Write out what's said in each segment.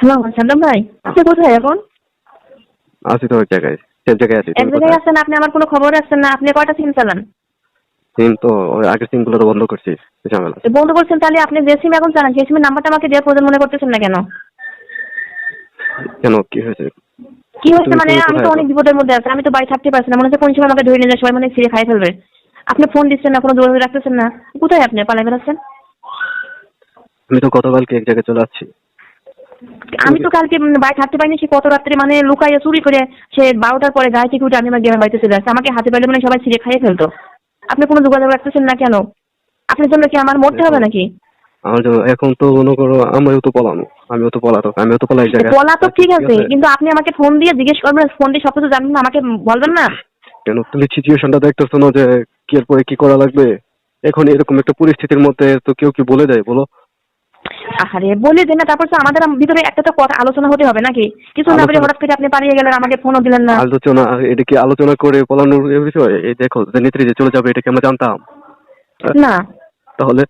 Hello Saddam ভাই। আপনি কোথায় এখন? আছি তো এক জায়গায় সে জায়গায় আছি এক জায়গায় আছেন আপনি আমার কোনো খবর রাখছেন না আপনি কয়টা সিম চালান? সিম তো ওই আগের সিমগুলো তো বন্ধ করছি ঝামেলা। বন্ধ করছেন তাহলে আপনি যে সিম এখন চালান সেই সিমের নাম্বারটা আমাকে দেওয়ার প্রয়োজন মনে করতেছেন না কেন? কেন কি হয়েছে? কি তুমি- মানে আমি তো অনেক? বিপদের মধ্যে আছি আমি তো বাড়ি থাকতে পারছি না মনে হচ্ছে কোন সময় আমাকে ধরে নিয়ে যায় সবাই মানে ছিঁড়ে খাই ফেলবে। আপনি ফোন দিচ্ছেন না কোনো যোগাযোগ রাখতেছেন না কোথায় আপনি পালাই বেড়াচ্ছেন? আমি তো গতকালকে এক জায়গায় চলে আসছি। আমি তো কালকে বাড়ি থাকতে পারিনি সে কত রাত্রে মানে লুকাইয়ে চুরি করে সে বারোটার পরে গায়ে থেকে উঠে আমি আমার গ্রামের বাড়িতে চলে আসছি। আমাকে হাতে পাইলে মানে সবাই ছিঁড়ে খাইয়ে ফেলতো। আপনি কোনো যোগাযোগ রাখতেছেন না কেন? আপনার জন্য কি আমার মরতে হবে নাকি? আমার জন্য এখন তো মনে করো আমিও তো পলানো। আমিও তো পলাতক আমিও তো পলাই জায়গায়। তো ঠিক আছে কিন্তু আপনি আমাকে ফোন দিয়ে জিজ্ঞেস করবেন ফোন দিয়ে সব কিছু জানবেন না আমাকে বলবেন না। কেন? তুমি সিচুয়েশনটা দেখতেছো না যে কি এরপরে কি করা লাগবে? এখন এরকম একটা পরিস্থিতির মধ্যে তো কেউ কি বলে দেয় বলো? আরে বলে দেন না তারপর তো আমাদের ভিতরে একটা তো কথা আলোচনা হতে হবে নাকি? কিছু না বলে হঠাৎ করে আপনি পালিয়ে গেলেন আমাকে ফোনও দিলেন না। আলোচনা এটা কি আলোচনা করে পলানোর বিষয়? এই দেখো যে নেত্রী যে চলে যাবে এটা কি আমরা জানতাম? না। তাহলে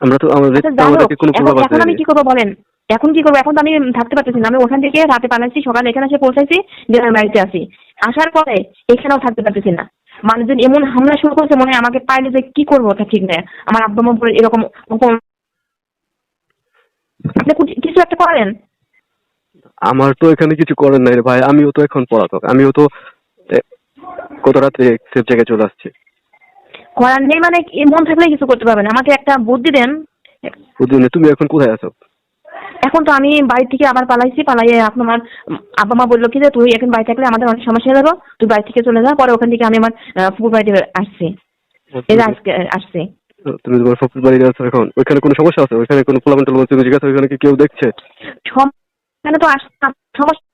আমরা তো আমাদের আচ্ছা, আমাদেরকে কোনো এখন প্রভাব এখন আমি কি করব বলেন? এখন কি করব? এখন তো আমি থাকতে পারতেছি না। আমি ওখান থেকে রাতে পালাইছি সকালে এখানে এসে পৌঁছাইছি গ্রামের বাড়িতে আসি আসার পরে এখানেও থাকতে পারতেছি না। মানুষজন এমন হামলা শুরু করেছে মনে হয় আমাকে পাইলে যে কি করব তা ঠিক নেই আমার আব্বা এরকম- আপনি কিছু- একটা করেন? আমার তো এখানে কিছু করার নাই রে ভাই। আমিও তো এখন পড়াতক আমিও তো রাত্রে সেফ জায়গায় চলে আসছি। করার নেই মানে মন থাকলে কিছু করতে পারবেন। আমাকে একটা বুদ্ধি দেন। বুঝলি তুমি এখন কোথায় আছো? এখন তো আমি বাড়ি থেকে আবার পালাইছি। পালাইয়ে এখন আমার আব্বা মা বলল কি যে তুই এখন বাড়ি থাকলে আমাদের অনেক সমস্যা হয়ে যাব। তুই বাড়ি থেকে চলে যা। পরে ওখান থেকে আমি আমার ফুপুর বাড়িতে আসছি। এই যে আজকে আসছি। তুমি তোমার বাড়ি আছো এখন। ওইখানে কোনো সমস্যা আছে? ওইখানে কোনো তুমি জিজ্ঞাসা ওইখানে কি কেউ দেখছে? এখানে তো আসতাম সমস্যা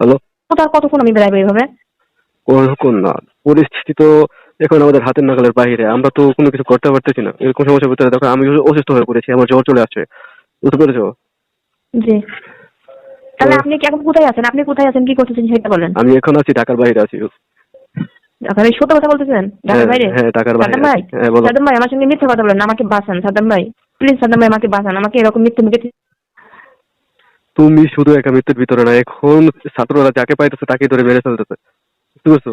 হ্যালো? কতক্ষণ আমি বেড়াবো এইভাবে কোন না? পরিস্থিতি তো এখন আমাদের হাতের নাগালের বাইরে। আমরা তো কোনো কিছু করতে পারতেছি না। এরকম সমস্যা ভিতরে দেখো আমি অসুস্থ হয়ে পড়েছি আমার জ্বর চলে আসছে। বুঝতে পেরেছ? জি। তাহলে আপনি কি এখন কোথায় আছেন? আপনি কোথায় আছেন? কি করতেছেন সেটা বলেন। আমি এখন আছি ঢাকার বাইরে আছি। আপনি সত্য কথা বলতেছেন? ঢাকার হ্যাঁ, বাইরে? হ্যাঁ, সাদ্দাম ভাই। হ্যাঁ, সাদ্দাম ভাই আমার সঙ্গে মিথ্যা কথা বলেন আমাকে বাঁচান সাদ্দাম ভাই। প্লিজ সাদ্দাম ভাই আমাকে বাঁচান আমাকে এরকম মিথ্যে মুখে তুমি শুধু একা মৃত্যুর ভিতরে না এখন ছাত্ররা যাকে পাইতেছে তাকে ধরে মেরে ফেলতেছে। বুঝতে পারছ?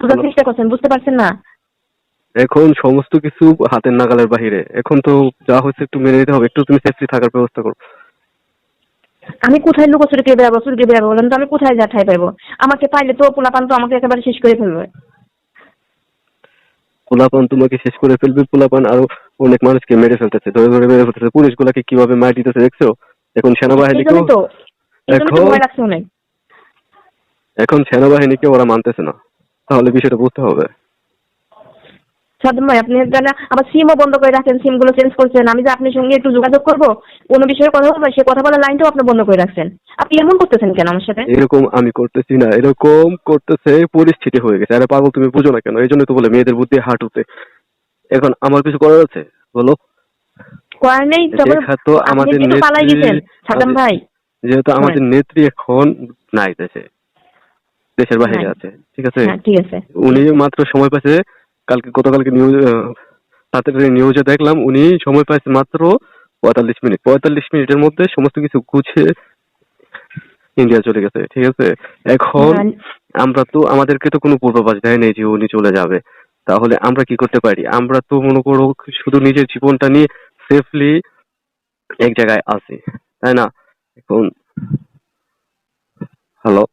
বোঝার চেষ্টা করছেন বুঝতে পারছেন না। এখন সমস্ত কিছু হাতের নাগালের বাহিরে। এখন তো যা হচ্ছে একটু মেনে নিতে হবে একটু তুমি সেফটি থাকার ব্যবস্থা করো। আমি কোথায় লুকোচুরি কে বেড়াবো চুরি কে বেড়াবো বলেন তো আমি কোথায় যা ঠাই পাইবো? আমাকে পাইলে তো পোলাপান তো আমাকে একেবারে শেষ করে ফেলবে। পোলাপান তোমাকে শেষ করে ফেলবে পোলাপান আরও অনেক মানুষকে মেরে ফেলতেছে। ধরে ধরে মেরে ফেলতেছে। পুলিশ গুলাকে কীভাবে মার দিতেছে দেখছ? এখন সেনাবাহিনীকেও এখন সেনাবাহিনীকে ওরা মানতেছে না। তাহলে বিষয়টা বুঝতে হবে। সাদ্দাম ভাই আপনি আবার সিমও বন্ধ করে রাখেন সিমগুলো চেঞ্জ করছেন। আমি যে আপনার সঙ্গে একটু যোগাযোগ করব কোনো বিষয়ে কথা বলব সে কথা বলার লাইনটাও আপনি বন্ধ করে রাখছেন। আপনি এমন করতেছেন কেন আমার সাথে? এরকম আমি করতেছি না এরকম করতেছে পরিস্থিতি হয়ে গেছে। আরে পাগল তুমি বুঝো না কেন? এই জন্য তো বলে মেয়েদের বুদ্ধি হাঁটুতে। এখন আমার কিছু করার আছে? বলো। করার নেই তবে তো আমাদের পালাই গেছেন ভাই। যেহেতু আমাদের নেত্রী এখন নাই দেশে। দেশের বাইরে আছে ঠিক আছে? হ্যাঁ ঠিক আছে। উনি মাত্র সময় পাইছে কালকে গতকালকে নিউজ তাদের নিউজে দেখলাম উনি সময় পাইছে মাত্র পঁয়তাল্লিশ মিনিট। পঁয়তাল্লিশ মিনিটের মধ্যে সমস্ত কিছু গুছিয়ে ইন্ডিয়া চলে গেছে ঠিক আছে? এখন হ্যাঁ। আমরা তো আমাদেরকে তো কোনো পূর্বাভাস দেয় নেই যে উনি চলে যাবে। তাহলে আমরা কি করতে পারি? আমরা তো মনে করো শুধু নিজের জীবনটা নিয়ে সেফলি এক জায়গায় আছি তাই না? এখন হ্যালো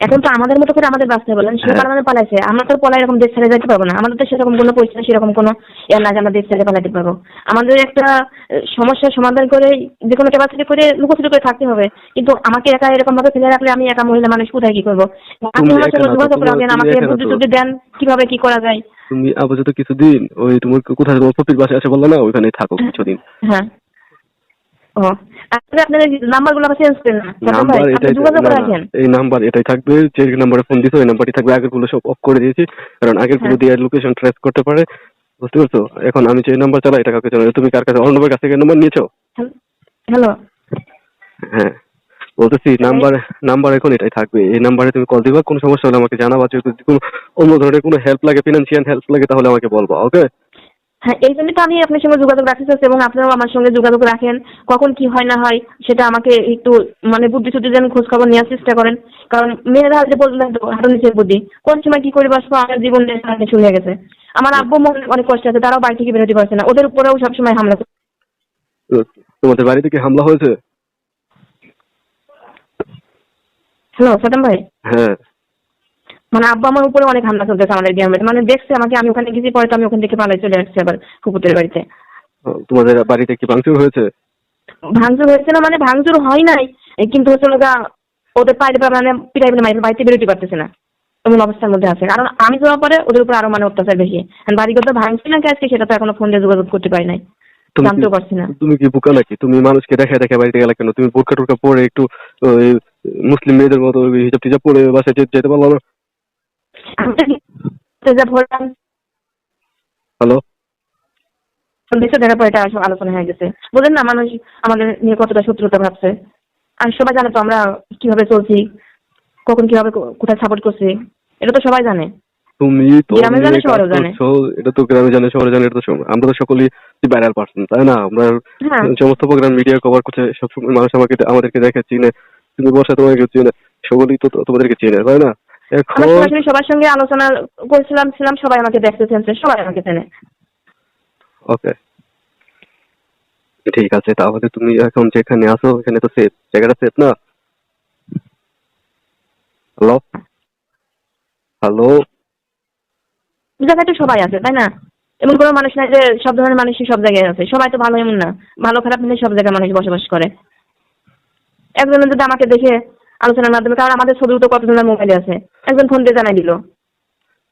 এখন তো আমাদের মতো করে আমাদের বাঁচতে বলেন সে হ্যাঁ। পালানো পালাইছে। আমরা তো পলাই এরকম দেশ ছেড়ে যেতে পারব না। আমাদের তো সেরকম কোনো পরিস্থিতি সেরকম কোনো ইয়ে না যে আমরা দেশ ছেড়ে পালাতে পারব। আমাদের একটা সমস্যার সমাধান করে যে কোনো ক্যাপাসিটি করে লুকোচুরি করে থাকতে হবে। কিন্তু আমাকে একা এরকম ভাবে ফেলে রাখলে আমি একা মহিলা মানুষ কোথায় কি করব? আপনি আমার সঙ্গে যোগাযোগ তোমার- রাখেন আমাকে বুদ্ধি টুদ্ধি দেন কীভাবে কি করা যায়। তুমি আপাতত কিছুদিন ওই তুমি কোথায় তোমার পপির বাসায় আছে বললে না ওইখানে থাকো কিছুদিন। হ্যাঁ। ও আসলে আপনাদের নাম্বারগুলো চেঞ্জ করেন না নাম্বার এটাই যোগাযোগ না, না, রাখেন। এই নাম্বার এটাই থাকবে যে নাম্বারে ফোন দিছো ওই নাম্বারটি থাকবে আগেরগুলো সব অফ করে দিয়েছি কারণ আগেরগুলো হ্যাঁ। দিয়ে লোকেশন ট্রেস করতে পারে। বুঝতে পারছ? এখন আমি যে নাম্বার চালাই এটা কাউকে জানাই তুমি কার কাছে অর্ণবের কাছ থেকে নাম্বার নিয়েছো? হ্যালো হ্যাঁ বলতেছি নাম্বার নাম্বার এখন এটাই থাকবে। এই নাম্বারে তুমি কল দিবা কোনো সমস্যা হলে আমাকে জানাবা যদি কোনো অন্য ধরনের কোনো হেল্প লাগে ফিনান্সিয়াল হেল্প লাগে তাহলে আমাকে বলবা ওকে হ্যাঁ এই জন্যই তো আমি আপনার সঙ্গে যোগাযোগ রাখতে চাচ্ছি এবং আপনারাও আমার সঙ্গে যোগাযোগ রাখেন। কখন কি হয় না হয় সেটা আমাকে একটু মানে বুদ্ধি সুদ্ধি যেন খোঁজ খবর নেওয়ার চেষ্টা করেন। কারণ মেয়েরা যে বললেন তো হাঁটু নিচের বুদ্ধি। কোন সময় কি করে বসবো আমার জীবন সামনে শুরু হয়ে গেছে। আমার আব্বু মনে অনেক কষ্ট আছে তারাও বাড়ি থেকে বেরোতে পারছে না। ওদের উপরেও সবসময় হামলা করে। তোমাদের বাড়িতে কি হামলা হয়েছে? হ্যালো সাদাম ভাই। হ্যাঁ। মানে আব্বা আমার উপরে অনেক হামলা চলতেছে আমাদের গ্রামে মানে দেখছে আমাকে আমি ওখানে গেছি পরে তো আমি ওখান থেকে পালাই চলে আসছি আবার কুকুরের বাড়িতে। তোমাদের বাড়িতে কি ভাঙচুর হয়েছে? ভাঙচুর হয়েছে না মানে ভাঙচুর হয় নাই। কিন্তু হচ্ছে লগা ওদের পাইলে মানে পিটাই মাইরে বাড়িতে বেরোতে পারতেছে না। এমন অবস্থার মধ্যে আছে। কারণ আমি যাওয়ার পরে ওদের উপর আরও মানে অত্যাচার বেশি। বাড়ি কথা ভাঙছি না আজকে সেটা তো এখনও ফোন দিয়ে যোগাযোগ করতে পারি নাই। জানতেও পারছি না। তুমি কি বোকা নাকি? তুমি মানুষকে দেখে দেখে বাড়িতে গেলে কেন? তুমি বোরকা টোরকা পরে একটু মুসলিম মেয়েদের মতো হিজাব টিজাব পরে বাসায় যেতে- পারল না। তো ভরলাম হ্যালো দেশে দেখার পর এটা আলোচনা হয়ে গেছে। বলেন না মানুষ আমাদের নিয়ে কতটা শত্রুতা ভাবছে। আর সবাই জানে তো আমরা কীভাবে চলছি কখন কীভাবে কোথায় সাপোর্ট করছি। এটা তো সবাই জানে। তুমি তো গ্রামে জানে, নিয়ে জানে। এটা তো গ্রামে জানে শহরে জানে এটা তো আমরা তো সকলেই ভাইরাল পার্সন তাই না? আমরা হ্যাঁ। সমস্ত প্রোগ্রাম মিডিয়া কভার করছে সবসময় মানুষ আমাকে আমাদেরকে দেখে চিনে। তুমি বসে তোমাকে চিনে সকলেই তো তোমাদেরকে চিনে তাই না? এখন সবার সঙ্গে আলোচনা করেছিলাম ছিলাম সবাই আমাকে দেখতে সবাই আমাকে চেনে। ওকে। ঠিক আছে তাহলে তুমি এখন যেখানে আছো এখানে তো সেফ জায়গাটা সেফ না? হ্যালো হ্যালো জায়গায় তো সবাই আছে তাই না? এমন কোনো মানুষ নাই যে সব ধরনের মানুষই সব জায়গায় আছে। সবাই তো ভালো এমন না। ভালো খারাপ মিলে সব জায়গায় মানুষ বসবাস করে। একজন যদি আমাকে দেখে আলোচনার মাধ্যমে কারণ আমাদের ছবিও তো কতজনের মোবাইলে আছে? একজন ফোন দিয়ে জানাই দিল।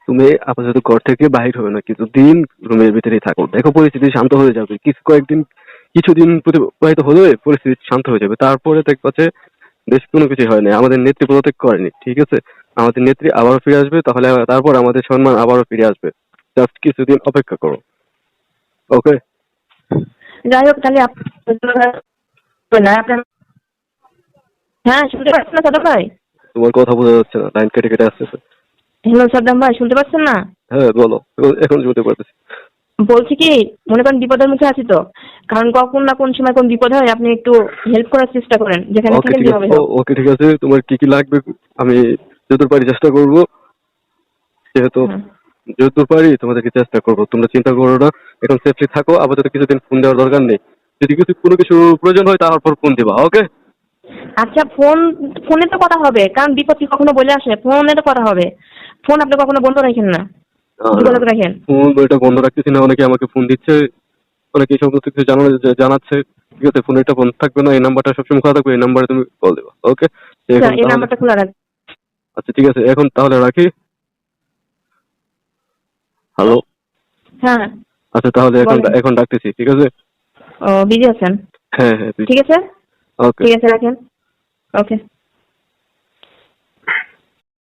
তুমি আপাতত ঘর থেকে বাহির হবে না কিছু দিন রুমের ভিতরেই থাকো। দেখো পরিস্থিতি শান্ত হয়ে যাবে। কিছু কয়েকদিন কিছুদিন প্রতিবাহিত হলে পরিস্থিতি শান্ত হয়ে যাবে। তারপরে দেখবা যে দেশ কোনো কিছু হয় না। আমাদের নেত্রী পদত্যাগ করেনি ঠিক আছে? আমাদের নেত্রী আবারও ফিরে আসবে তাহলে তারপর আমাদের সম্মান আবারও ফিরে আসবে। জাস্ট কিছুদিন অপেক্ষা করো। ওকে? যাই হোক তাহলে আপ- আপনার হ্যাঁ শুনতে পাচ্ছেন না সাদা ভাই? তোমার কথা বোঝা যাচ্ছে না লাইন কেটে কেটে আসতেছে। হ্যালো ভাই শুনতে পাচ্ছেন না? হ্যাঁ বলো এখন শুনতে পারতেছি। বলছি কি মনে করেন বিপদের মুখে আছি তো কারণ কখন না কোন সময় কোন বিপদ হয় আপনি একটু হেল্প করার চেষ্টা করেন যেখানে ওকে থাকেন ঠিক যেভাবে আছে ওকে ঠিক আছে তোমার কি কি লাগবে আমি যতদূর পারি চেষ্টা করব। যেহেতু হুম। যতদূর পারি তোমাদেরকে চেষ্টা করব তোমরা চিন্তা করো না এখন সেফলি থাকো আপাতত কিছুদিন ফোন দেওয়ার দরকার নেই। যদি কিছু কোনো কিছু প্রয়োজন হয় তারপর ফোন দিবা ওকে আচ্ছা ফোন ফোনে তো কথা হবে কারণ বিপত্তি কখনো বলে আসে? ফোনে তো কথা হবে। ফোন আপনি কখনো বন্ধ রাখেন না? যোগাযোগ রাখেন? ফোন এটা বন্ধ রাখতেছি না অনেকে আমাকে ফোন দিচ্ছে অনেকে এই সমস্ত কিছু জানানো জানাচ্ছে। ঠিক আছে ফোন এটা বন্ধ থাকবে না এই নাম্বারটা সবসময় খোলা থাকবে এই নাম্বারে তুমি কল দেবা ওকে আচ্ছা, এই নাম্বারটা খোলা রাখ আচ্ছা ঠিক আছে এখন তাহলে রাখি। হ্যালো হ্যাঁ। আচ্ছা তাহলে এখন এখন ডাকতেছি ঠিক আছে? ও বিজি আছেন? হ্যাঁ হ্যাঁ ঠিক আছে? ঠিক আছে রাখেন ওকে